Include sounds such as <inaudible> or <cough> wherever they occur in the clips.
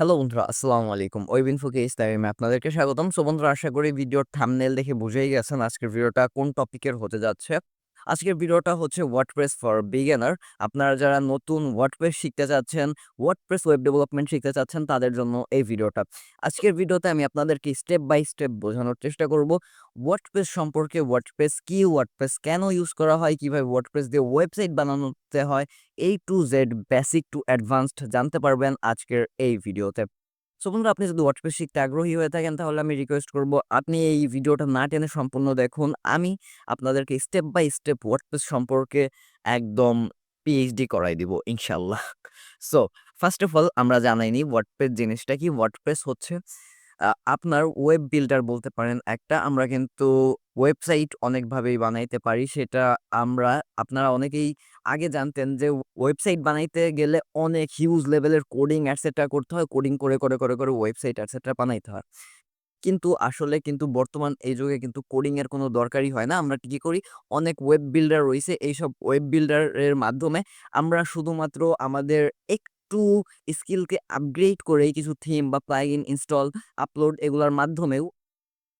Hello বন্ধুরা, আসসালামু আলাইকুম। ওয়েব ফুকে ইসলামে আপনাদেরকে স্বাগতম। সো বন্ধুরা, আশা করি ভিডিওর থামনেল দেখে বুঝেই গেছেন আজকের ভিডিওটা কোন টপিকের হতে যাচ্ছে। আজকের ভিডিওটা হচ্ছে ওয়ার্ডপ্রেস ফর বিগিনার আপনারা যারা নতুন ওয়ার্ডপ্রেস শিখতে চাচ্ছেন ওয়ার্ডপ্রেস ওয়েব ডেভেলপমেন্ট শিখতে চাচ্ছেন, তাদের জন্য এই ভিডিওটা। আজকের ভিডিওতে আমি আপনাদেরকে স্টেপ বাই স্টেপ বোঝানোর চেষ্টা করব। ওয়ার্ডপ্রেস সম্পর্কে ওয়ার্ডপ্রেস কি ওয়ার্ডপ্রেস কেন ইউজ করা হয়, কীভাবে ওয়ার্ডপ্রেস দিয়ে ওয়েবসাইট বানানোতে হয় A to Z basic to advanced জানতে পারবেন আজকের এই ভিডিওতে। সো বন্ধুরা, আপনি যদি ওয়ার্ডপ্রেস শিখতে আগ্রহী হয়ে থাকেন, তাহলে আমি রিকোয়েস্ট করব আপনি এই ভিডিওটা না টেনে সম্পূর্ণ দেখুন। আমি আপনাদেরকে স্টেপ বাই স্টেপ ওয়ার্ডপ্রেস সম্পর্কে একদম পিএইচডি করাই দিব, ইনশাল্লাহ। সো ফার্স্ট অফ অল আমরা জানাইনি ওয়ার্ডপ্রেস জিনিসটা কি। ওয়ার্ডপ্রেস হচ্ছে আপনার ওয়েব বিল্ডার বলতে পারেন একটা। আমরা কিন্তু ওয়েবসাইট অনেকভাবেই বানাইতে পারি। সেটা আমরা আপনারা অনেকেই আগে জানতেন যে ওয়েবসাইট বানাইতে গেলে অনেক হিউজ লেভেলের কোডিং এটসেট্রা করতে হয়। কোডিং করে, করে, করে, করে ওয়েবসাইট এটসেট্রা বানাইতে হয়। কিন্তু আসলে কিন্তু বর্তমান এই যুগে কিন্তু কোডিং এর কোনো দরকারই হয় না। আমরা কি করি? অনেক ওয়েব বিল্ডার রইছে। এইসব ওয়েব বিল্ডারের মাধ্যমে আমরা শুধুমাত্র আমাদের একটু স্কিলকে আপগ্রেড করেই কিছু থিম বা প্লাগইন ইনস্টল, আপলোড এগুলোর মাধ্যমেও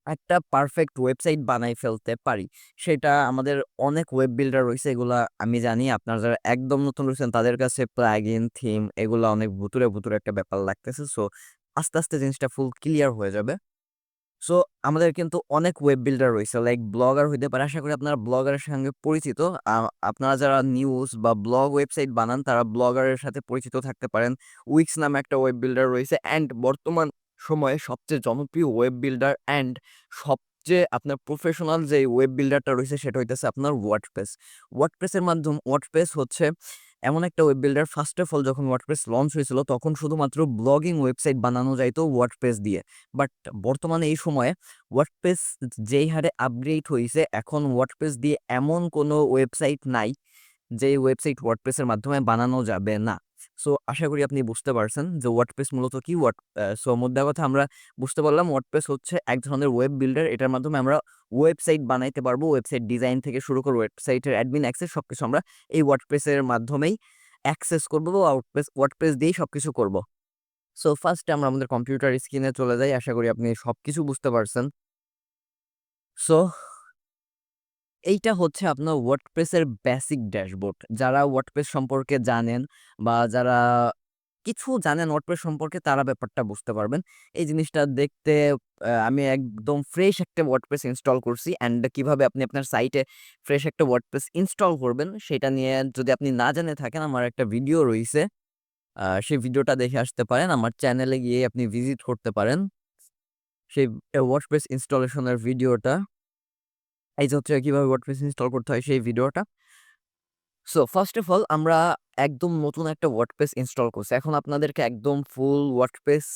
একটা পারফেক্ট ওয়েবসাইট বানাই ফেলতে পারি। সেটা আমাদের অনেক ওয়েব বিল্ডার রয়েছে এগুলা আমি জানি আপনারা যারা একদম নতুন রয়েছেন তাদের কাছে প্লাগইন, থিম এগুলা অনেক ভুতুরে ভুতুরে একটা ব্যাপার লাগতেছে। সো আস্তে, আস্তে জিনিসটা ফুল ক্লিয়ার হয়ে যাবে। সো আমাদের কিন্তু অনেক ওয়েব বিল্ডার রয়েছে লাইক ব্লগার হইতে পারে। আশা করি আপনারা ব্লগারের সঙ্গে পরিচিত। আপনারা যারা নিউজ বা ব্লগ ওয়েবসাইট বানান তারা ব্লগারের সাথে পরিচিত থাকতে পারেন। উইক্স নামে একটা ওয়েব বিল্ডার রয়েছে অ্যান্ড বর্তমান সময়ে সবচেয়ে জনপ্রিয় ওয়েব বিল্ডার অ্যান্ড সবচেয়ে আপনার প্রফেশনাল যে ওয়েব বিল্ডারটা রয়েছে সেটা হইতেছে আপনার ওয়ার্ডপ্রেস। ওয়ার্ডপ্রেসের মাধ্যম ওয়ার্ডপ্রেস হচ্ছে এমন একটা web builder first of all যখন ওয়ার্ডপ্রেস লঞ্চ হয়েছিল তখন শুধুমাত্র ব্লগিং ওয়েবসাইট বানানো যাইত ওয়ার্ডপ্রেস দিয়ে। বাট বর্তমানে এই সময়ে ওয়ার্ডপ্রেস যেই হারে আপগ্রেড হইছে এখন ওয়ার্ডপ্রেস দিয়ে এমন কোনো ওয়েবসাইট নাই যে ওয়েবসাইট ওয়ার্ডপ্রেসের মাধ্যমে বানানো যাবে না। সো, আশা করি আপনি বুঝতে পারছেন যে ওয়ার্ডপ্রেস মূলত কি ওয়ার্ড সো মধ্যে কথা আমরা বুঝতে পারলাম ওয়ার্ডপ্রেস হচ্ছে এক ধরনের ওয়েব বিল্ডার এটার মাধ্যমে আমরা ওয়েবসাইট বানাইতে পারব। ওয়েবসাইট ডিজাইন থেকে শুরু করে ওয়েবসাইটের অ্যাডমিন অ্যাক্সেস সবকিছু আমরা এই ওয়ার্ডপ্রেসের মাধ্যমেই অ্যাক্সেস করব বা ওয়ার্ডপ্রেস ওয়ার্ডপ্রেস দিয়েই সব কিছু করব সো ফার্স্ট আমরা আমাদের কম্পিউটার স্ক্রিনে চলে যাই। আশা করি আপনি সব কিছু বুঝতে পারছেন। সো এইটা হচ্ছে আপনার ওয়ার্ডপ্রেসের বেসিক ড্যাশবোর্ড। যারা ওয়ার্ডপ্রেস সম্পর্কে জানেন বা যারা কিছু জানেন ওয়ার্ডপ্রেস সম্পর্কে, তারা ব্যাপারটা বুঝতে পারবেন। এই জিনিসটা দেখতে আমি একদম ফ্রেশ একটা ওয়ার্ডপ্রেস ইনস্টল করছি অ্যান্ড কীভাবে আপনি আপনার সাইটে ফ্রেশ একটা ওয়ার্ডপ্রেস ইনস্টল করবেন, সেটা নিয়ে যদি আপনি না জেনে থাকেন, আমার একটা ভিডিও রয়েছে সেই ভিডিওটা দেখে আসতে পারেন। আমার চ্যানেলে গিয়ে আপনি ভিজিট করতে পারেন। সেই ওয়ার্ডপ্রেস ইনস্টলেশন এর ভিডিওটা। এই যে হচ্ছে কীভাবে ওয়ার্ডপ্রেস ইনস্টল করতে হয় সেই ভিডিওটা। সো ফার্স্ট অফ অল আমরা একদম নতুন একটা ওয়ার্ডপ্রেস ইনস্টল করছি। এখন আপনাদেরকে একদম ফুল ওয়ার্ডপ্রেস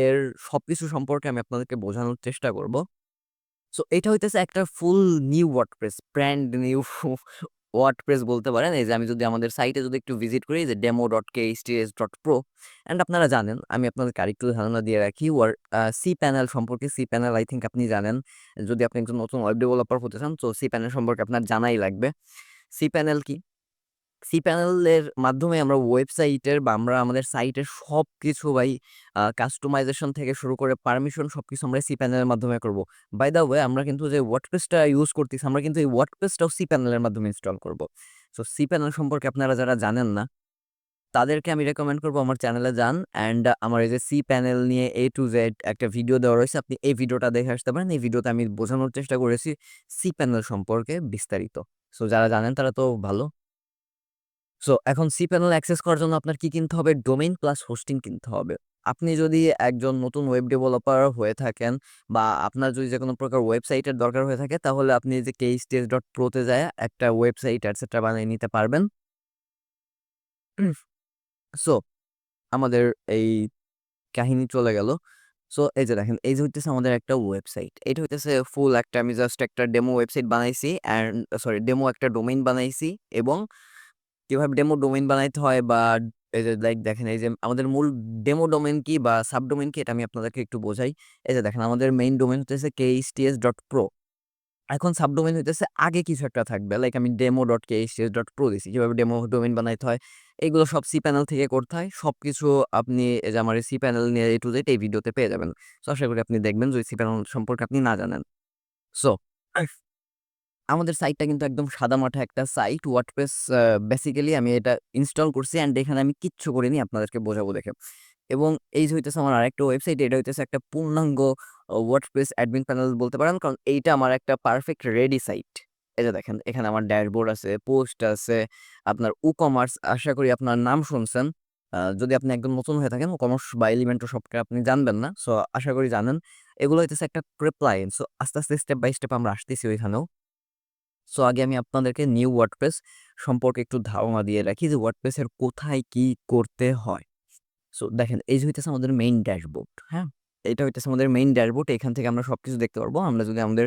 এর সব কিছু সম্পর্কে আমি আপনাদেরকে বোঝানোর চেষ্টা করব। সো এটা হইতেছে একটা full new WordPress, brand new WordPress বলতে পারেন। এই যে আমি যদি আমাদের সাইটে যদি একটু ভিজিট করি যে demo dot K HTS dot pro and আপনারা জানেন, আমি আপনাদেরকে আরেকটু ধারণা দিয়ে রাখি ওয়ার সি প্যানেল সম্পর্কে। সি প্যানেল আই থিঙ্ক আপনি জানেন। যদি আপনি একজন নতুন ওয়েব ডেভেলপার হতে চান, তো সি প্যানেল সম্পর্কে আপনার জানাই লাগবে। সি প্যানেল কি? cPanel প্যানেলের মাধ্যমে আমরা ওয়েবসাইটের বা আমরা আমাদের সাইটের সবকিছু ভাই, আ কাস্টমাইজেশন থেকে শুরু করে পারমিশন সব কিছু আমরা সি প্যানেলের মাধ্যমে করব। বাই দ্য ওয়ে আমরা কিন্তু যে ওয়ার্ডপ্রেসটা ইউজ করতেছি, আমরা কিন্তু এই ওয়ার্ডপ্রেসটাও সি প্যানেলের মাধ্যমে ইনস্টল করব। সো সি প্যানেল সম্পর্কে আপনারা যারা জানেন না, তাদেরকে আমি রেকমেন্ড করব আমার চ্যানেলে যান অ্যান্ড আমার এই যে সি প্যানেল নিয়ে এ টু জেড একটা ভিডিও দেওয়া রয়েছে। আপনি এই ভিডিওটা দেখে আসতে পারেন। এই ভিডিওতে আমি বোঝানোর চেষ্টা করেছি সি প্যানেল সম্পর্কে বিস্তারিত। সো যারা জানেন তারা তো ভালো। সো এখন cPanel অ্যাক্সেস করার জন্য আপনার কি কিনতে হবে? ডোমেইন প্লাস হোস্টিং কিনতে হবে। আপনি যদি একজন নতুন ওয়েব ডেভেলপার হয়ে থাকেন বা আপনার যদি যে কোনো প্রকার ওয়েবসাইটের দরকার হয়ে থাকে, তাহলে আপনি যে কেএসটিএস ডট প্রোতে যায়, একটা ওয়েবসাইট এটসেট্রা বানিয়ে নিতে পারবেন। <clears throat> সো আমাদের এই কাহিনী চলে গেল। সো এই যে দেখেন, এই যে হইতেছে আমাদের একটা ওয়েবসাইট। এটা হইতেছে ফুল একটা, আমি জাস্ট একটা ডেমো ওয়েবসাইট বানাইছি অ্যান্ড সরি ডেমো একটা ডোমেইন বানাইছি, এবং কীভাবে ডেমো ডোমেইন বানাইতে হয় বা এই যে লাইক দেখেন এই যে আমাদের মূল ডেমো ডোমেইন কি বা সাবডোমেইন কি এটা আমি আপনাদেরকে একটু বোঝাই। এই যে দেখেন আমাদের মেইন ডোমেন হচ্ছে ডোমেইন হতেছে প্রো এখন সাবডোমেইন হইতেছে আগে কিছু একটা থাকবে। লাইক আমি demo.kshs.pro দিছি। কীভাবে ডেমো ডোমেইন বানাইতে হয়, এগুলো সব সি প্যানেল থেকে করতে হয়। সব কিছু আপনি এই যে আমার এই প্যানেল নিয়ে A to Z এই ভিডিওতে পেয়ে যাবেন। সো আশা করি আপনি দেখবেন যদি cPanel সম্পর্কে আপনি না জানেন। সো আমাদের সাইটটা কিন্তু একদম সাদামাটা একটা সাইট। ওয়ার্ডপ্রেস বেসিক্যালি আমি এটা ইনস্টল করছি অ্যান্ড এখানে আমি কিচ্ছু করিনি আপনাদেরকে বোঝাবো দেখে। এবং এই যে হইতেছে আমার আরেকটা ওয়েবসাইট, এটা হইতেছে একটা পূর্ণাঙ্গ ওয়ার্ডপ্রেস অ্যাডমিন প্যানেল বলতে পারেন। কারণ এইটা আমার একটা পারফেক্ট রেডি সাইট। যে দেখেন এখানে আমার ড্যাশবোর্ড আছে, পোস্ট আছে, আপনার WooCommerce আশা করি আপনার নাম শুনছেন। যদি আপনি একদম নতুন হয়ে থাকেন কমার্স বা Elementor সবটা আপনি জানবেন না। সো আশা করি জানেন। এগুলো হইতেছে একটা প্রেপ লাইন। সো আস্তে, আস্তে স্টেপ বাই স্টেপ আমরা আসতেছি ওইখানেও। সো আগে আমি আপনাদেরকে নিউ ওয়ার্ডপ্রেস সম্পর্কে একটু ধারণা দিয়ে রাখি যে ওয়ার্ডপ্রেসের কোথায় কি করতে হয়। সো দেখেন এই যে হইতেছে আমাদের মেইন ড্যাশবোর্ড, হ্যাঁ? এটা হইতেছে আমাদের মেইন ড্যাশবোর্ড। এখান থেকে আমরা সবকিছু দেখতে পারব। আমরা যদি আমাদের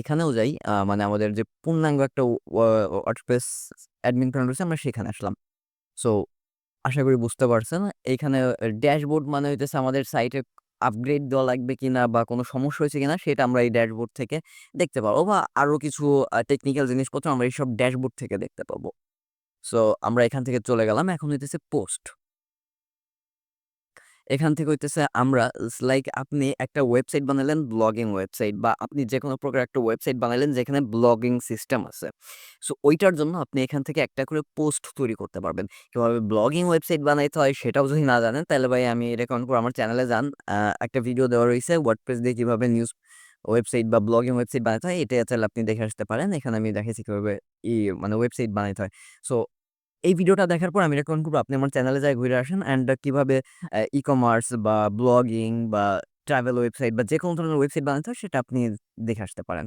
এখানেও যাই মানে আমাদের যে পূর্ণাঙ্গ একটা ওয়া ওয়ার্ডপ্রেস অ্যাডমিন প্যানেল রয়েছে আমরা সেখানে আসলাম। সো আশা করি বুঝতে পারছেন। এইখানে ড্যাশবোর্ড মানে হইতেছে আমাদের সাইটে আপগ্রেড দেওয়া লাগবে কিনা বা কোনো সমস্যা হয়েছে কিনা সেটা আমরা এই ড্যাশবোর্ড থেকে দেখতে পাবো বা আরও কিছু টেকনিক্যাল জিনিসপত্র আমরা এইসব ড্যাশবোর্ড থেকে দেখতে পাবো। সো আমরা এখান থেকে চলে গেলাম। এখন হইতেছে পোস্ট। এখান থেকে হইতেছে আমরা লাইক আপনি একটা ওয়েবসাইট বানালেন ব্লগিং ওয়েবসাইট বা আপনি যে কোনো প্রকার একটা ওয়েবসাইট বানালেন যেখানে ব্লগিং সিস্টেম আছে। সো ওইটার জন্য আপনি এখান থেকে একটা করে পোস্ট তৈরি করতে পারবেন। কীভাবে ব্লগিং ওয়েবসাইট বানাইতে হয় সেটাও যদি না জানেন, তাহলে ভাই আমি রেকমেন্ড করব আমার চ্যানেলে যান। একটা ভিডিও দেওয়া রইছে ওয়ার্ডপ্রেস দিয়ে কীভাবে নিউজ ওয়েবসাইট বা ব্লগিং ওয়েবসাইট বানাইতে হয়, এটা চাইলে আপনি দেখে আসতে পারেন। এখানে আমি দেখাইছি কীভাবে ই মানে ওয়েবসাইট বানাইতে হয়। সো এই ভিডিওটা দেখার পর আমি রেকমেন্ড করব আপনি আমার চ্যানেলে যায়া ঘুরে আসেন অ্যান্ড কীভাবে অ্যা ই-কমার্স বা ব্লগিং বা ট্রাভেল ওয়েবসাইট বা যে কোনো ধরনের ওয়েবসাইট বানাতে হয় সেটা আপনি দেখে আসতে পারেন।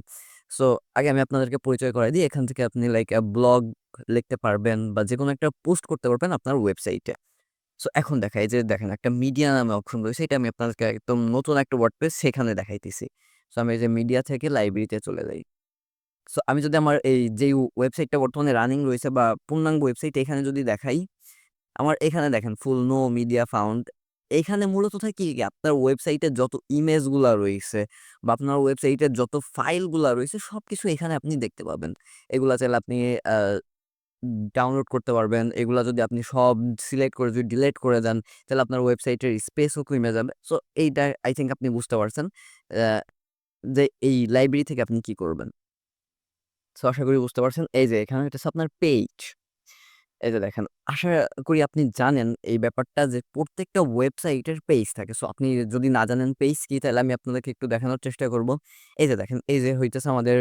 সো আগে আমি আপনাদেরকে পরিচয় করায় দিই। এখান থেকে আপনি লাইক ব্লগ লিখতে পারবেন বা যেকোনো একটা পোস্ট করতে পারবেন আপনার ওয়েবসাইটে। সো এখন দেখাই যে দেখেন একটা মিডিয়া নামে অপশন রয়েছে। এটা আমি আপনাদেরকে একদম নতুন একটা ওয়ার্ডপ্রেস সেখানে দেখাইতেছি। সো আমি এই যে মিডিয়া থেকে লাইব্রেরিতে চলে যাই। সো আমি যদি আমার এই যেই ওয়েবসাইটটা বর্তমানে রানিং রয়েছে বা পূর্ণাঙ্গ ওয়েবসাইট এখানে যদি দেখাই, আমার এখানে দেখেন ফুল নো মিডিয়া ফাউন্ড। এখানে মূলত থাকে কি আপনার ওয়েবসাইটে যত ইমেজগুলা রয়েছে বা আপনার ওয়েবসাইটে যত ফাইলগুলা রইছে সবকিছু এখানে আপনি দেখতে পাবেন। এগুলা চাইলে আপনি ডাউনলোড করতে পারবেন। এগুলা যদি আপনি সব সিলেক্ট করে যদি ডিলেট করে দেন তাহলে আপনার ওয়েবসাইটের স্পেসও কইমে যাবে। সো এইটা আই থিঙ্ক আপনি বুঝতে পারছেন। যে এই লাইব্রেরি থেকে আপনি কি করবেন। সো আশা করি বুঝতে পারছেন। এই যে এখানে হইতেছে আপনার পেজ এই যে দেখেন, আশা করি আপনি জানেন এই ব্যাপারটা যে প্রত্যেকটা ওয়েবসাইটের পেইজ থাকে। সো আপনি যদি না জানেন পেজ কি তাহলে আমি আপনাদেরকে একটু দেখানোর চেষ্টা করব। এই যে দেখেন, এই যে হইতেছে আমাদের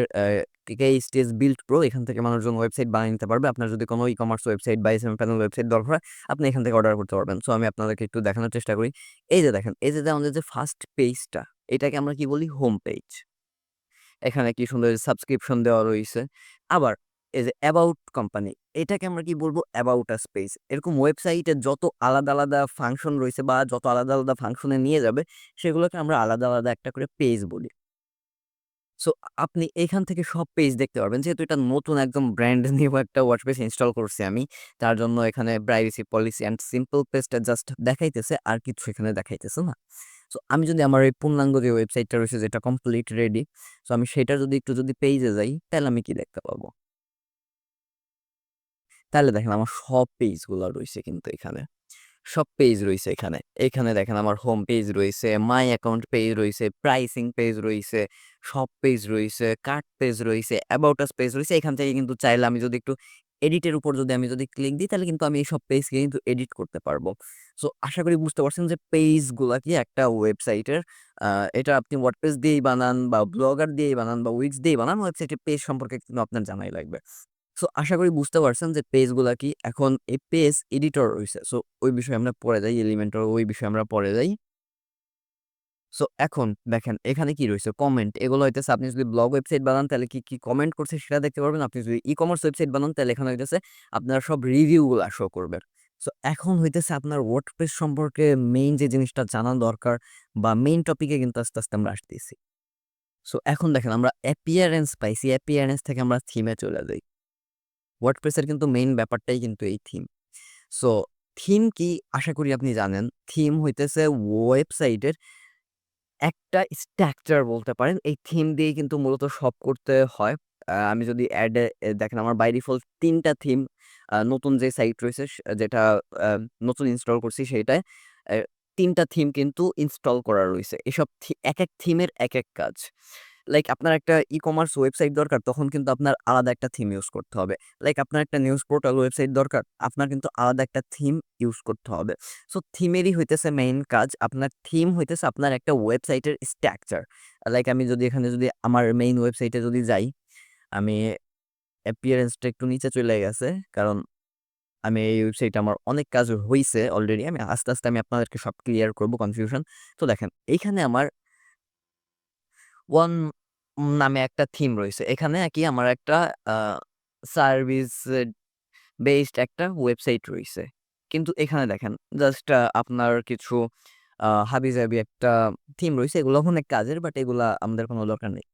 KSTS Build Pro এখান থেকে মানুষজন ওয়েবসাইট বানিয়ে নিতে পারবে। আপনার যদি কোনো ই-কমার্স ওয়েবসাইট বা এসএমএম প্যানেল ওয়েবসাইট দরকার আপনি এখান থেকে অর্ডার করতে পারবেন। সো আমি আপনাদেরকে একটু দেখানোর চেষ্টা করি। এই যে দেখেন, এই যে, আমাদের যে ফার্স্ট পেজটা এটাকে আমরা কি বলি হোম পেইজ। এখানে কি সুন্দর সাবস্ক্রিপশন দেওয়া রয়েছে আবার এই যে অ্যাবাউট কোম্পানি এটাকে আমরা কি বলব অ্যাবাউট আ স্পেস। এরকম ওয়েবসাইটে যত আলাদা, আলাদা ফাংশন রয়েছে বা যত আলাদা, আলাদা ফাংশনে নিয়ে যাবে সেগুলোকে আমরা আলাদা, আলাদা একটা করে পেজ বলি। সো আপনি এখান থেকে সব পেজ দেখতে পারবেন। যেহেতু এটা নতুন একদম ব্র্যান্ড নিউ একটা ওয়ার্ডপ্রেস ইনস্টল করছি আমি। তার জন্য এখানে প্রাইভেসি পলিসি অ্যান্ড সিম্পল পেজটা জাস্ট দেখাইতেছে আর কিছু এখানে দেখাইতেছে না। সো আমি যদি আমার এই পূর্ণাঙ্গ যে ওয়েবসাইটটা রয়েছে, যেটা কমপ্লিট রেডি। সো আমি সেটা যদি একটু যদি পেইজে যাই, তাহলে আমি কি দেখতে পাবো? তাহলে দেখেন আমার সব পেজগুলা রইছে কিন্তু এখানে। সব পেজ রয়েছে এখানে। এখানে দেখেন আমার হোম পেজ রয়েছে মাই অ্যাকাউন্ট পেজ রয়েছে প্রাইসিং পেজ রয়েছে সব পেজ রয়েছে কার্ট পেজ রয়েছে অ্যাবাউটাস পেজ রয়েছে এখান থেকে কিন্তু চাইলে আমি যদি একটু এডিটের উপর যদি আমি যদি ক্লিক দিই, তাহলে কিন্তু আমি এই সব পেজকে কিন্তু এডিট করতে পারব। সো আশা করি বুঝতে পারছেন যে পেজগুলা কি একটা ওয়েবসাইটের এটা আপনি ওয়ার্ডপ্রেস দিয়েই বানান বা ব্লগার দিয়েই বানান বা উইক্স দিয়েই বানান ওয়েবসাইটের পেজ সম্পর্কে কিন্তু আপনার জানাই লাগবে। সো আশা করি বুঝতে পারছেন যে পেজগুলা কি। এখন এই পেজ এডিটর রইছে। সো ওই বিষয়ে আমরা পরে যাই। এলিমেন্টর ওই বিষয়ে আমরা পরে যাই। সো এখন দেখেন এখানে কি রয়েছে কমেন্ট। এগুলো হইতেছে আপনি যদি ব্লগ ওয়েবসাইট বানান তাহলে কি, কি কমেন্ট করছে সেটা দেখতে পারবেন। আপনি যদি ই-কমার্স ওয়েবসাইট বানান তাহলে এখানে হইতেছে আপনার সব রিভিউ গুলা শো করবে। সো এখন হইতেছে আপনার ওয়ার্ডপ্রেস সম্পর্কে মেইন যে জিনিসটা জানা দরকার বা মেইন টপিকে কিন্তু আস্তে, আস্তে আমরা আসতেছি। সো এখন দেখেন আমরা অ্যাপিয়ারেন্স পাইছি। অ্যাপিয়ারেন্স থেকে আমরা থিমে চলে যাই। ওয়ার্ডপ্রেসের কিন্তু মেইন ব্যাপারটাই কিন্তু এই থিম। সো থিম কি আশা করি আপনি জানেন। থিম হইতেছে ওয়েবসাইটের একটা স্ট্রাকচার বলতে পারেন। এই থিম দিয়ে কিন্তু মূলত সব করতে হয়। আমি যদি অ্যাডে দেখেন আমার বাই ডিফল্ট তিনটা থিম নতুন যে সাইট রয়েছে যেটা নতুন ইনস্টল করছি সেইটায় তিনটা ৩ থিম কিন্তু ইনস্টল করা রয়েছে এসব এক এক থিমের এক এক কাজ। লাইক আপনার একটা ই-কমার্স ওয়েবসাইট দরকার তখন কিন্তু আপনার আলাদা একটা থিম ইউজ করতে হবে। লাইক আপনার একটা নিউজ পোর্টাল ওয়েবসাইট দরকার, আপনার কিন্তু আলাদা একটা থিম ইউজ করতে হবে। সো থিমেরই হইতেছে মেইন কাজ। আপনার থিম হইতেছে আপনার একটা ওয়েবসাইটের স্ট্রাকচার। লাইক আমি যদি এখানে যদি আমার মেইন ওয়েবসাইটে যদি যাই, আমি অ্যাপিয়ারেন্সটা একটু নিচে চলে গেছে। কারণ আমি এই ওয়েবসাইটে আমার অনেক কাজ হয়েছে অলরেডি। আমি আস্তে, আস্তে আমি আপনাদেরকে সব ক্লিয়ার করব কনফিউশন। তো দেখেন এইখানে আমার ওয়ান নামে একটা থিম রয়েছে এখানে কি আমার একটা সার্ভিস বেসড একটা ওয়েবসাইট রয়েছে কিন্তু এখানে দেখেন জাস্ট আপনার কিছু হাবি জাবি একটা থিম রয়েছে এগুলো অনেক কাজের বাট এগুলা আমাদের কোনো দরকার নেই।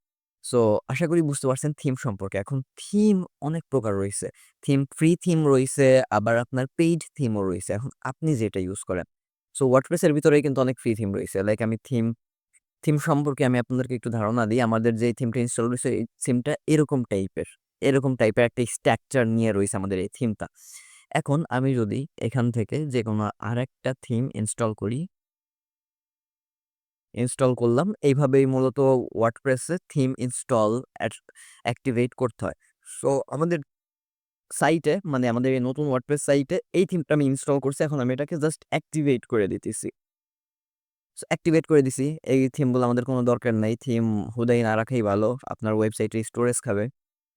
সো আশা করি বুঝতে পারছেন থিম সম্পর্কে। এখন থিম অনেক প্রকার রয়েছে থিম ফ্রি থিম রয়েছে, আবার আপনার পেইড থিমও রয়েছে এখন আপনি যেটা ইউজ করেন। সো ওয়ার্ডপ্রেস এর ভিতরেই কিন্তু অনেক ফ্রি থিম রয়েছে লাইক আমি থিম থিম সম্পর্কে আমি আপনাদেরকে একটু ধারণা দিই। আমাদের যে থিমটা ইনস্টল রইছে এই থিমটা এরকম টাইপের। এরকম টাইপের একটা স্ট্রাকচার নিয়ে রয়েছে আমাদের এই থিমটা। এখন আমি যদি এখান থেকে যেকোনো আরেকটা থিম ইনস্টল করি ইনস্টল করলাম। এইভাবেই মূলত ওয়ার্ডপ্রেসে থিম ইনস্টল অ্যাক্টিভেট করতে হয়। সো আমাদের সাইটে মানে আমাদের এই নতুন ওয়ার্ডপ্রেস সাইটে এই থিমটা আমি ইনস্টল করছি। এখন আমি এটাকে জাস্ট অ্যাক্টিভেট করে দিতেছি। অ্যাক্টিভেট করে দিছি। এই থিমগুলো আমাদের কোনো দরকার নাই। থিম হুদাই না রাখাই ভালো। আপনার ওয়েবসাইটে স্টোরেজ খাবে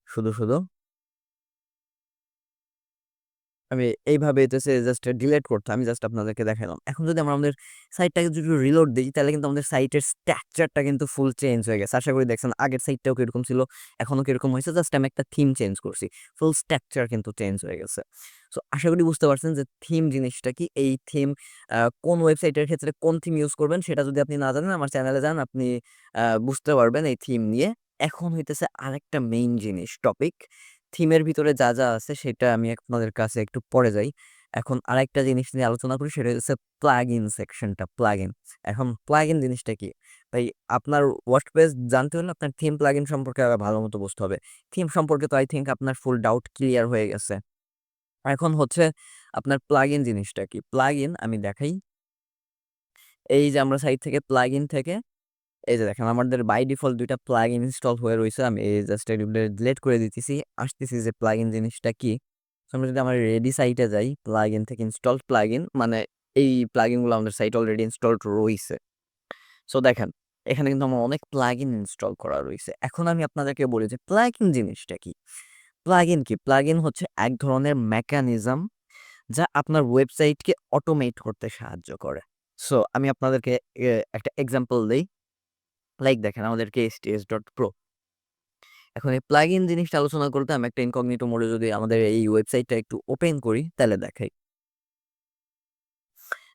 শুধু, শুধু। আমি এইভাবে হইতেছে জাস্ট ডিলেট করতে আমি জাস্ট আপনাদেরকে দেখালাম এখন যদি আমরা আমাদের সাইটটাকে যদি রিলোড দিই তাহলে কিন্তু আমাদের সাইটের স্ট্রাকচারটা কিন্তু ফুল চেঞ্জ হয়ে গেছে। আশা করি দেখছেন আগের সাইটটাও কীরকম ছিল, এখনও কীরকম হয়েছে জাস্ট আমি একটা থিম চেঞ্জ করছি। ফুল স্ট্রাকচার কিন্তু চেঞ্জ হয়ে গেছে। সো আশা করি বুঝতে পারছেন যে থিম জিনিসটা কি? এই থিম কোন ওয়েবসাইটের ক্ষেত্রে কোন থিম ইউজ করবেন সেটা যদি আপনি না জানেন আমার চ্যানেলে যান আপনি বুঝতে পারবেন এই থিম নিয়ে। এখন হইতেছে আরেকটা মেইন জিনিস টপিক। থিমের ভিতরে যা, যা আছে সেটা আমি আপনাদের কাছে একটু পরে যাই। এখন আরেকটা জিনিস নিয়ে আলোচনা করি সেটা হচ্ছে প্লাগ ইন সেকশনটা, প্লাগইন। এখন প্লাগইন জিনিসটা কি? ভাই আপনার ওয়ার্ডপ্রেস জানতে হলে আপনার থিম প্লাগইন সম্পর্কে আগে ভালো মতো বুঝতে হবে। থিম সম্পর্কে তো আই থিঙ্ক আপনার ফুল ডাউট ক্লিয়ার হয়ে গেছে। এখন হচ্ছে আপনার প্লাগইন জিনিসটা কি? প্লাগ ইন আমি দেখাই। এই যে আমরা সাইড থেকে প্লাগ ইন থেকে এই যে দেখেন আমাদের বাই ডিফল্ট ২ টা প্লাগইন ইনস্টল হয়ে রইছে। আমি এই জাস্ট এগুলো ডিলিট করে দিতেছি। আসতেছি যে প্লাগইন জিনিসটা কি? আমরা যদি আমার রেডি সাইটে যাই, প্লাগইন থেকে ইনস্টলড প্লাগইন মানে এই প্লাগইনগুলো আমাদের সাইটে অলরেডি ইনস্টলড রইছে। সো দেখেন এখানে কিন্তু আমার অনেক প্লাগইন ইনস্টল করা রইছে। এখন আমি আপনাদেরকে বলি যে প্লাগইন জিনিসটা কি? প্লাগইন কি? প্লাগইন হচ্ছে এক ধরনের মেকানিজম যা আপনার ওয়েবসাইটকে অটোমেট করতে সাহায্য করে। সো আমি আপনাদেরকে একটা এক্সাম্পল দেই। লাইক দেখেন আমাদের KSTS.pro এখন এই প্লাগইন জিনিসটা আলোচনা করতে আমি একটা ইনকগনিটো মোডে যদি আমাদের এই ওয়েবসাইটটা একটু ওপেন করি, তাহলে দেখাই।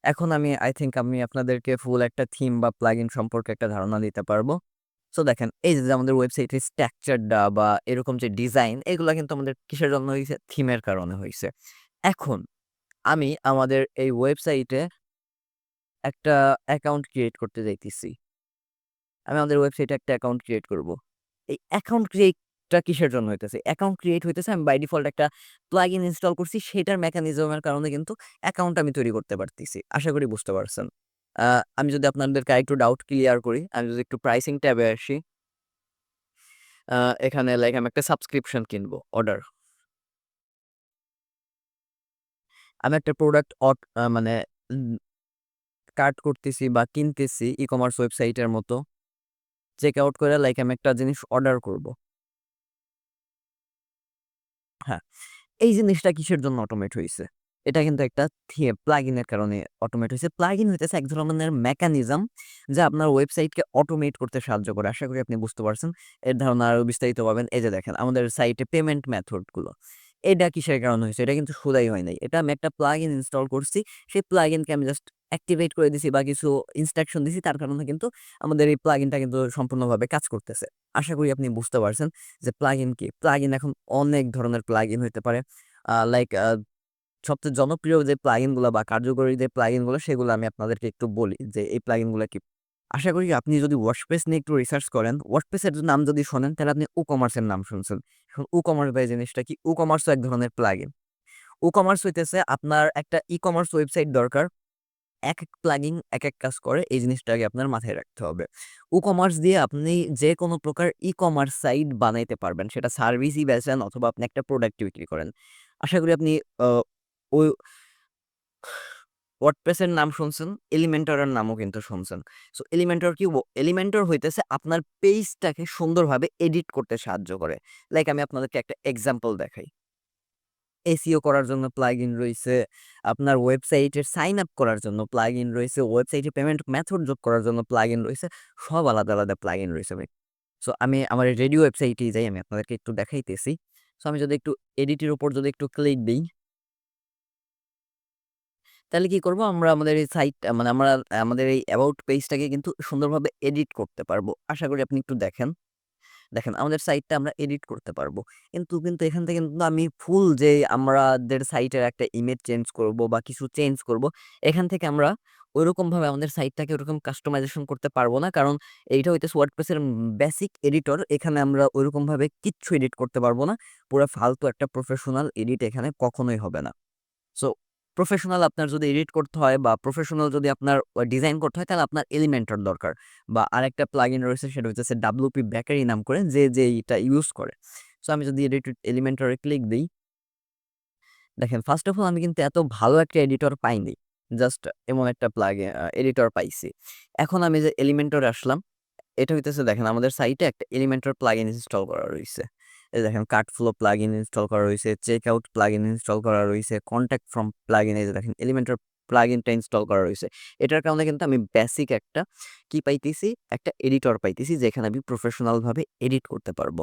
এখন আমি আই থিঙ্ক আমি আপনাদেরকে ফুল একটা থিম বা প্লাগইন সম্পর্কে একটা ধারণা দিতে পারব। সো দেখেন, এই যে আমাদের ওয়েবসাইটের স্ট্রাকচারটা বা এরকম যে ডিজাইন এগুলা কিন্তু আমাদের কিসের জন্য হয়েছে থিমের কারণে হইছে। এখন আমি আমাদের এই ওয়েবসাইটে একটা অ্যাকাউন্ট ক্রিয়েট করতে যাইতেছি। আমি আমাদের ওয়েবসাইটে একটা অ্যাকাউন্ট ক্রিয়েট করব। এই অ্যাকাউন্ট ক্রিয়েটটা কিসের জন্য হইতেছে? অ্যাকাউন্ট ক্রিয়েট হইতেছে আমি বাই ডিফল্ট একটা প্লাগ ইন ইনস্টল করছি সেটার মেকানিজমের কারণে কিন্তু অ্যাকাউন্ট আমি তৈরি করতে পারতেছি। আশা করি বুঝতে পারছেন। আমি যদি আপনাদেরকে একটু ডাউট ক্লিয়ার করি, আমি যদি একটু প্রাইসিং ট্যাবে আসি এখানে লাইক আমি একটা সাবস্ক্রিপশন কিনবো, অর্ডার। আমি একটা প্রোডাক্ট অট মানে কার্ট করতেছি বা কিনতেছি ই-কমার্স ওয়েবসাইটের মতো। চেক আউট করে লাইক আমি একটা জিনিস অর্ডার করব। হ্যাঁ, এই জিনিসটা কিসের জন্য অটোমেট হইছে? এটা কিন্তু একটা থি প্লাগইনের কারণে অটোমেট হইছে। প্লাগইন হইতেছে এক ধরনের মেকানিজম যা আপনার ওয়েবসাইটকে অটোমেট করতে সাহায্য করে। আশা করি আপনি বুঝতে পারছেন। এর ধারণা আরও বিস্তারিত পাবেন। এই যে দেখেন আমাদের সাইটে পেমেন্ট মেথডগুলো। এটা কিসের কারণে হয়েছে এটা কিন্তু শুধাই হয় নাই। এটা আমি একটা প্লাগইন ইনস্টল করছি। সেই প্লাগইনকে আমি জাস্ট অ্যাক্টিভেট করে দিছি বা কিছু ইনস্ট্রাকশন দিছি তার কারণে কিন্তু আমাদের এই প্লাগইনটা কিন্তু সম্পূর্ণভাবে কাজ করতেছে। আশা করি আপনি বুঝতে পারছেন যে প্লাগইন কি? প্লাগইন এখন অনেক ধরনের প্লাগইন হইতে পারে। লাইক সবচেয়ে জনপ্রিয় যে প্লাগইনগুলা বা কার্যকরী যে প্লাগইনগুলো সেগুলো আমি আপনাদেরকে একটু বলি যে এই প্লাগইনগুলা কি? আশা করি আপনি যদি ওয়ার্ডপ্রেস নিয়ে একটু রিসার্চ করেন, ওয়ার্ডপ্রেসের নাম যদি শোনেন তাহলে আপনি ই-কমার্সের নাম শুনছেন। এখন ই-কমার্স ভাই জিনিসটা কি? ই-কমার্সও এক ধরনের প্লাগইন। ই-কমার্স হইতেছে আপনার একটা ই-কমার্স ওয়েবসাইট দরকার। একেক এক এক কাজ করে এই জিনিসটা আগে আপনার মাথায় রাখতে হবে। ই-কমার্স দিয়ে আপনি যেকোনো প্রকার ই-কমার্স সাইট বানাইতে পারবেন। সেটা সার্ভিসই বেচেন অথবা আপনি একটা প্রোডাক্ট বিক্রি করেন। আশা করি আপনি ওই ওয়ার্ডপ্রেসের নাম শুনছেন, এলিমেন্টরের নামও কিন্তু শুনছেন। সো এলিমেন্টর কি? এলিমেন্টর হইতেছে আপনার পেজটাকে সুন্দরভাবে এডিট করতে সাহায্য করে। লাইক আমি আপনাদেরকে একটা এক্সাম্পল দেখাই। এসইও করার জন্য প্লাগ ইন রয়েছে আপনার ওয়েবসাইটের সাইন আপ করার জন্য প্লাগ ইন রয়েছে ওয়েবসাইটে পেমেন্ট মেথড যোগ করার জন্য প্লাগইন রয়েছে সব আলাদা, আলাদা প্লাগইন রয়েছে ভাই। সো আমি আমার রেডিও ওয়েবসাইটে যাই আমি আপনাদেরকে একটু দেখাইতেছি। সো আমি যদি একটু এডিটের উপর যদি একটু ক্লিক দিই তাহলে কি করব? আমরা আমাদের এই সাইট মানে আমরা আমাদের এই অ্যাবাউট পেজটাকে কিন্তু সুন্দরভাবে এডিট করতে পারব। আশা করি আপনি একটু দেখেন। দেখেন আমাদের সাইটটা আমরা এডিট করতে পারব। কিন্তু, কিন্তু এখান থেকে কিন্তু আমি ফুল যে আমাদের সাইটের একটা ইমেজ চেঞ্জ করব বা কিছু চেঞ্জ করব, এখান থেকে আমরা ঐরকমভাবে আমাদের সাইটটাকে ওরকম কাস্টমাইজেশন করতে পারব না। কারণ এইটা হইতেছে ওয়ার্ডপ্রেসের বেসিক এডিটর। এখানে আমরা ঐরকমভাবে কিচ্ছু এডিট করতে পারব না। পুরো ফালতু একটা প্রফেশনাল এডিট এখানে কখনোই হবে না। সো প্রফেশনাল আপনার যদি এডিট করতে হয় বা প্রফেশনাল যদি আপনার ডিজাইন করতে হয় তাহলে আপনার এলিমেন্টর দরকার। বা আরেকটা প্লাগইন রয়েছে সেটা হইতেছে WP বেকারি নাম করে যে, যে এইটা ইউজ করে। সো আমি যদি এডিট এলিমেন্টরে ক্লিক দিই দেখেন ফার্স্ট অফ অল আমি কিন্তু এত ভালো একটা এডিটর পাইনি। জাস্ট এমন একটা প্লাগে এডিটর পাইছি। এখন আমি যে এলিমেন্টরে আসলাম, এটা হইতেছে দেখেন আমাদের সাইটে একটা এলিমেন্টর প্লাগইন ইনস্টল করা রইছে। এই দেখেন প্লাগ ইন ইনস্টল করা রয়েছে check out plugin install করা রয়েছে কন্ট্যাক্ট ফ্রম প্লাগইন এই যে দেখেন প্লাগ ইনটা ইনস্টল করা রয়েছে এটার কারণে কিন্তু আমি বেসিক একটা কি পাইতেছি? একটা এডিটর পাইতেছি যেখানে আমি প্রফেশনালভাবে এডিট করতে পারব।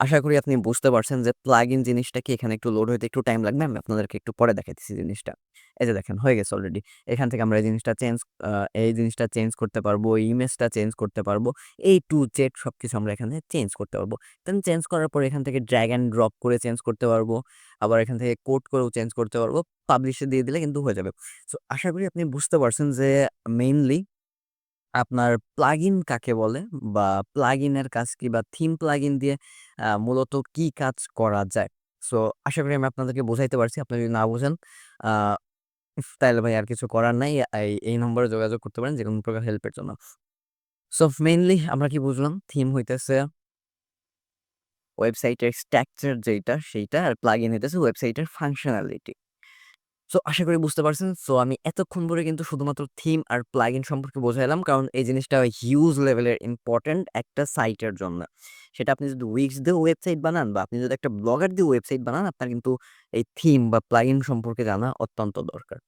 আশা করি আপনি বুঝতে পারছেন যে প্লাগ ইন জিনিসটা কি এখানে একটু লোড হইতে একটু টাইম লাগবে। আমি আপনাদেরকে একটু পরে দেখাইতেছি জিনিসটা। এই যে দেখেন হয়ে গেছে অলরেডি। এখান থেকে আমরা এই জিনিসটা চেঞ্জ এই জিনিসটা চেঞ্জ করতে পারব, ইমেজটা চেঞ্জ করতে পারব। A to Z সবকিছু আমরা এখানে চেঞ্জ করতে পারব। দেন চেঞ্জ করার পরে এখান থেকে ড্রাগ অ্যান্ড ড্রপ করে চেঞ্জ করতে পারব। আবার এখান থেকে কোড করেও চেঞ্জ করতে পারব। পাবলিশে দিয়ে দিলে কিন্তু হয়ে যাবে। সো আশা করি আপনি বুঝতে পারছেন যে মেইনলি আপনার প্লাগইন কাকে বলে বা প্লাগইনের কাজ কি বা থিম প্লাগইন দিয়ে মূলত কি কাজ করা যায়। সো আশা করি আমি আপনাদেরকে বোঝাইতে পারছি। আপনি যদি না বোঝেন আ তাইলে ভাই আর কিছু করার নাই। এই, নম্বরে যোগাযোগ করতে পারেন যেকোনো প্রকার হেল্পের জন্য। সো মেইনলি আমরা কি বুঝলাম? থিম হইতেছে ওয়েবসাইটের স্ট্রাকচার যেটা সেইটা আর প্লাগইন হইতেছে ওয়েবসাইটের ফাংশনালিটি। সো আশা করি বুঝতে পারছেন। সো আমি এতক্ষণ ধরে কিন্তু শুধুমাত্র থিম আর প্লাগইন সম্পর্কে বোঝাইলাম। কারণ এই জিনিসটা হিউজ লেভেলের ইম্পোর্টেন্ট একটা সাইটের জন্য। সেটা আপনি যদি উইক্স দিয়ে ওয়েবসাইট বানান বা আপনি যদি একটা ব্লগার দিয়ে ওয়েবসাইট বানান, আপনার কিন্তু এই থিম বা প্লাগইন সম্পর্কে জানা অত্যন্ত দরকার।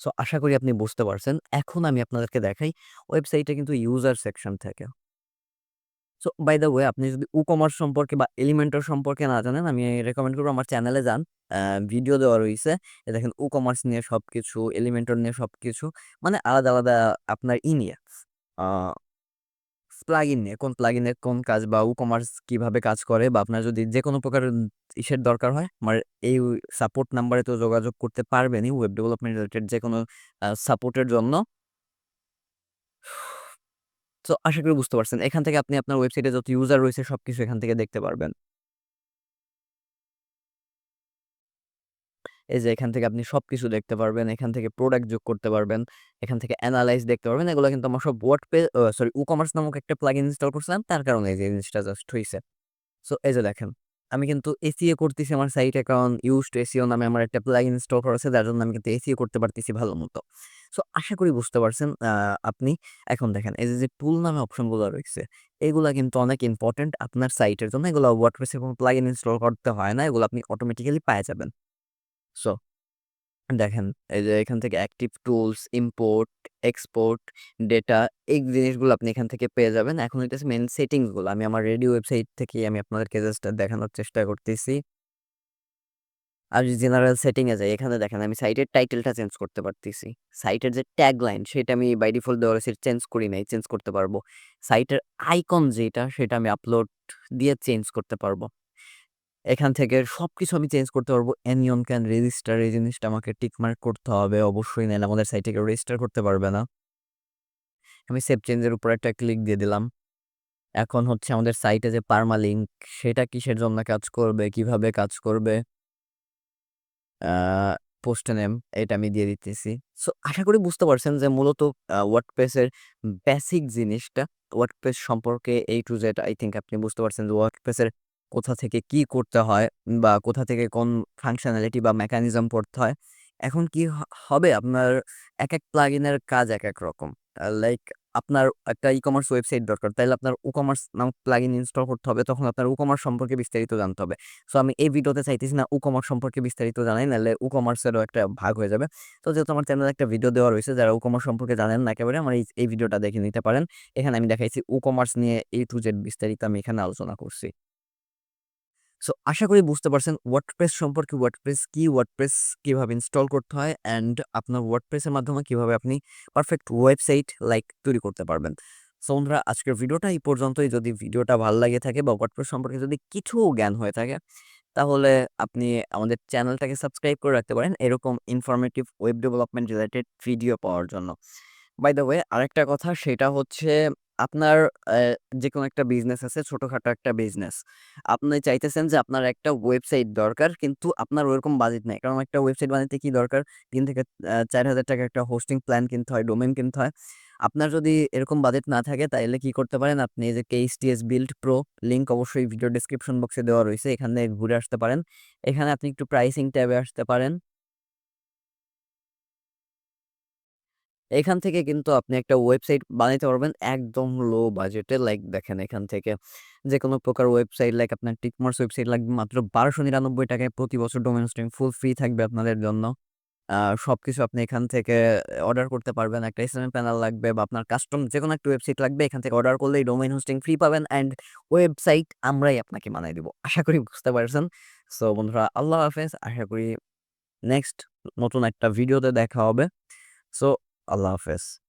সো আশা করি আপনি বুঝতে পারছেন। এখন আমি আপনাদেরকে দেখাই ওয়েবসাইটে কিন্তু ইউজার সেকশন থাকে। সো বাই দ্য ওয়ে আপনি যদি ই-কমার্স সম্পর্কে বা এলিমেন্টর সম্পর্কে না জানেন আমি রেকমেন্ড করব আমার চ্যানেলে যান। ভিডিও দেওয়া রয়েছে দেখেন ই-কমার্স নিয়ে সবকিছু, এলিমেন্টর নিয়ে সবকিছু মানে আলাদা, আলাদা আপনার ই নিয়ে আ প্লাগইন নিয়ে কোন প্লাগইনের কোন কাজ বা ই-কমার্স কীভাবে কাজ করে বা আপনার যদি যেকোনো প্রকার ইসের দরকার হয় আমার এই সাপোর্ট নাম্বারে তো যোগাযোগ করতে পারবেনই ওয়েব ডেভেলপমেন্ট রিলেটেড যেকোনো আ সাপোর্টের জন্য। সো আশা করি বুঝতে পারছেন। এখান থেকে আপনি আপনার ওয়েবসাইটে যত ইউজার রয়েছে সবকিছু এখান থেকে দেখতে পারবেন। এই যে এখান থেকে আপনি সব কিছু দেখতে পারবেন। এখান থেকে প্রোডাক্ট যোগ করতে পারবেন। এখান থেকে অ্যানালাইজ দেখতে পারবেন। এগুলো কিন্তু আমার সব ওয়ার্ডপে পে সরি ই-কমার্স নামক একটা প্লাগ ইনস্টল করছিলাম। তার কারণে এই যে জিনিসটা জাস্ট হয়েছে সো এই যে দেখেন। আমি কিন্তু এসিএ করতেছি আমার সাইটে কারণ ইউজ টু এসিও নামে আমার একটা প্লাগ ইনস্টল করেছে। যার জন্য আমি কিন্তু এসিএ করতে পারতেছি ভালো মতো। সো আশা করি বুঝতে পারছেন আপনি। এখন দেখেন এই যে, যে টুল নামে অপশনগুলো রয়েছে এগুলা কিন্তু অনেক ইম্পর্টেন্ট আপনার সাইটের জন্য। এগুলা ওয়ার্ডপ্রেসে কোনো প্লাগ ইনস্টল করতে হয় না। এগুলো আপনি অটোমেটিক্যালি পাওয়া যাবেন। সো দেখেন এই যে এখান থেকে active tools, import, export, data এই জিনিসগুলো আপনি এখান থেকে পেয়ে যাবেন। এখন হইতেছে মেন সেটিংসগুলো। আমি আমার রেডিও ওয়েবসাইট থেকেই আমি আপনাদেরকে জাস্ট দেখানোর চেষ্টা করতেছি। আমি জেনারেল সেটিং এ যাই। এখানে দেখেন আমি সাইটের টাইটেলটা চেঞ্জ করতে পারতেছি। সাইটের যে ট্যাগ লাইন সেটা আমি বাই ডিফল্ট দেওয়া রয়েছে চেঞ্জ করি নাই, চেঞ্জ করতে পারব। সাইটের আইকন যেটা সেটা আমি আপলোড দিয়ে চেঞ্জ করতে পারব। এখান থেকে সবকিছু আমি চেঞ্জ করতে পারব। অ্যানিয়ন ক্যান রেজিস্টার এই জিনিসটা আমাকে টিকমার্ক করতে হবে। অবশ্যই নাইলে আমাদের সাইটে কেউ রেজিস্টার করতে পারবে না। আমি সেভ চেঞ্জের উপর একটা ক্লিক দিয়ে দিলাম। এখন হচ্ছে আমাদের সাইটে যে পারমালিঙ্ক সেটা কিসের জন্য কাজ করবে? কীভাবে কাজ করবে? পোস্ট নেম এটা আমি দিয়ে দিতেছি। সো আশা করি বুঝতে পারছেন যে মূলত ওয়ার্ডপ্রেসের বেসিক জিনিসটা ওয়ার্ডপ্রেস সম্পর্কে এই টু জেড আই থিঙ্ক আপনি বুঝতে পারছেন যে ওয়ার্ডপ্রেসের কোথা থেকে কি করতে হয় বা কোথা থেকে কোন ফাংশনালিটি বা মেকানিজম পড়তে হয়, এখন কি হবে? আপনার এক এক প্লাগইনের কাজ এক এক রকম লাইক আপনার একটা ই কমার্স ওয়েবসাইট দরকার তাহলে আপনার ই কমার্স নামক প্লাগইন ইনস্টল করতে হবে, তখন আপনার ই কমার্স সম্পর্কে বিস্তারিত জানতে হবে। সো আমি এই ভিডিওতে চাইতেছি না ই কমার্স সম্পর্কে বিস্তারিত জানাই, নাহলে ই কমার্সেরও একটা ভাগ হয়ে যাবে। তো যেহেতু আমার চ্যানেলে একটা ভিডিও দেওয়া রয়েছে, যারা ই কমার্স সম্পর্কে জানেন না, একেবারে আমার এই এই ভিডিওটা দেখে নিতে পারেন। এখানে আমি দেখাইছি ই কমার্স নিয়ে এ টু জেড বিস্তারিত আমি এখানে আলোচনা করছি। সো আশা করি বুঝতে পারছেন ওয়ার্ডপ্রেস সম্পর্কে ওয়ার্ডপ্রেস কি ওয়ার্ডপ্রেস কীভাবে ইনস্টল করতে হয় অ্যান্ড আপনার ওয়ার্ডপ্রেসের মাধ্যমে কীভাবে আপনি পারফেক্ট ওয়েবসাইট লাইক তৈরি করতে পারবেন। সো বন্ধুরা, আজকের ভিডিওটা এই পর্যন্তই। যদি ভিডিওটা ভালো লাগে থাকে বা ওয়ার্ডপ্রেস সম্পর্কে যদি কিছু জ্ঞান হয়ে থাকে, তাহলে আপনি আমাদের চ্যানেলটাকে সাবস্ক্রাইব করে রাখতে পারেন এরকম informative web development related video পাওয়ার জন্য। বাই দ্য ওয়ে আরেকটা কথা, সেটা হচ্ছে আপনার যে কোনো একটা বিজনেস আছে, ছোটখাটো একটা বিজনেস। আপনি চাইতেছেন যে আপনার একটা ওয়েবসাইট দরকার, কিন্তু আপনার ওরকম বাজেট নেই। কারণ একটা ওয়েবসাইট বানাতে কি দরকার? তিন থেকে চার হাজার টাকা একটা হোস্টিং প্ল্যান কিনতে হয় ডোমেন কিনতে হয়। আপনার যদি এরকম বাজেট না থাকে তাহলে কি করতে পারেন? আপনি এই যে কেএসটিএস বিল্ড প্রো লিঙ্ক অবশ্যই ভিডিও ডিসক্রিপশন বক্সে দেওয়া রয়েছে। এখানে ঘুরে আসতে পারেন। এখানে আপনি একটু প্রাইসিং ট্যাবে আসতে পারেন। এখান থেকে কিন্তু আপনি একটা ওয়েবসাইট বানাইতে পারবেন একদম লো বাজেটে। লাইক দেখেন এখান থেকে যে কোনো প্রকার ওয়েবসাইট, লাইক আপনার টিকমার্স ওয়েবসাইট লাগবে মাত্র বারোশো নিরানব্বই টাকায় প্রতি বছর ডোমেন হোস্টিং ফুল ফ্রি থাকবে আপনাদের জন্য। সব কিছু আপনি এখান থেকে অর্ডার করতে পারবেন। একটা এসএমএ প্যানেল লাগবে বা আপনার কাস্টম যে কোনো একটা ওয়েবসাইট লাগবে, এখান থেকে অর্ডার করলেই ডোমেন হোস্টিং ফ্রি পাবেন অ্যান্ড ওয়েবসাইট আমরাই আপনাকে বানাই দিব। আশা করি বুঝতে পারছেন। সো বন্ধুরা, আল্লাহ হাফেজ। আশা করি নেক্সট নতুন একটা ভিডিওতে দেখা হবে। সো আল্লাহ হাফেজ।